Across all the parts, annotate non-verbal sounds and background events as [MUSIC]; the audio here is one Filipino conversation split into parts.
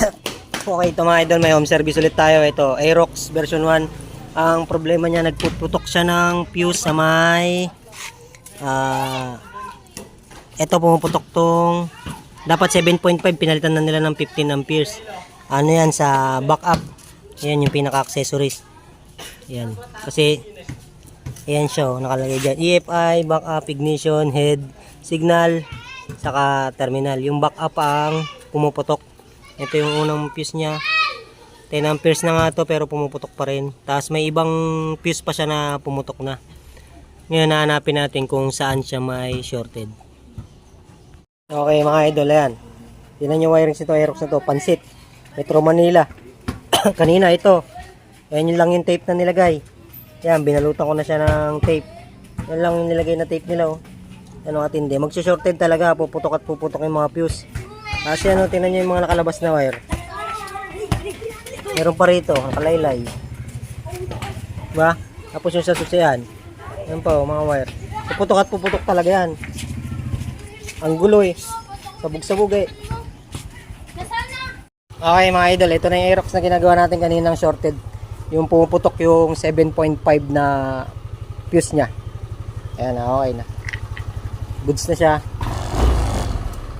[LAUGHS] okay, ito mga idol, may home service ulit tayo. Ito, Aerox version 1. Ang problema niya, nagpuputok siya ng fuse sa may... Ah... ito, pumuputok tong... Dapat 7.5, pinalitan na nila ng 15 amperes. Ano yan, sa backup. Yan yung pinaka-accessories. Yan. Kasi, ayan siya, oh, nakalagay dyan. EFI, backup, ignition, head, signal, saka terminal. Yung backup ang pumuputok. Ito yung unang fuse niya. 10 amperes na nga to pero pumuputok pa rin. Tapos may ibang fuse pa siya na pumutok na. Ngayon nahanapin natin kung saan siya may shorted. Okay mga idol, ayan. Tingnan yung wirings nito, Aerox na to, pansit. Metro Manila. [COUGHS] Kanina ito. Ayan yun lang yung tape na nilagay. Ayan, binalutan ko na siya ng tape. Yan lang yung nilagay na tape nila oh. Ano katindi. Magsushorted talaga, puputok at puputok yung mga fuse. Kasi ano, tingnan nyo yung mga nakalabas na wire. Meron pa rito, nakalaylay. Diba? Tapos yung sa susiyan. Yan pa oh, mga wire. Puputok at puputok talaga yan. Ang gulo eh. Sabog-sabog eh. Okay mga idol, ito na yung Aerox na ginagawa natin kaninang shorted. Yung pumuputok yung 7.5 na fuse niya. Ayan na, okay na. Goods na siya.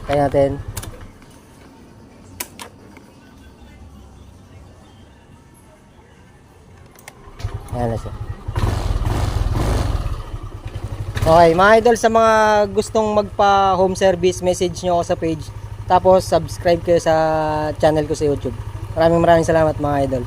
Kaya natin. Ayan na siya. Okay, mga idol, sa mga gustong magpa home service, message nyo ako sa page. Tapos, subscribe kayo sa channel ko sa YouTube. Maraming maraming salamat mga idol.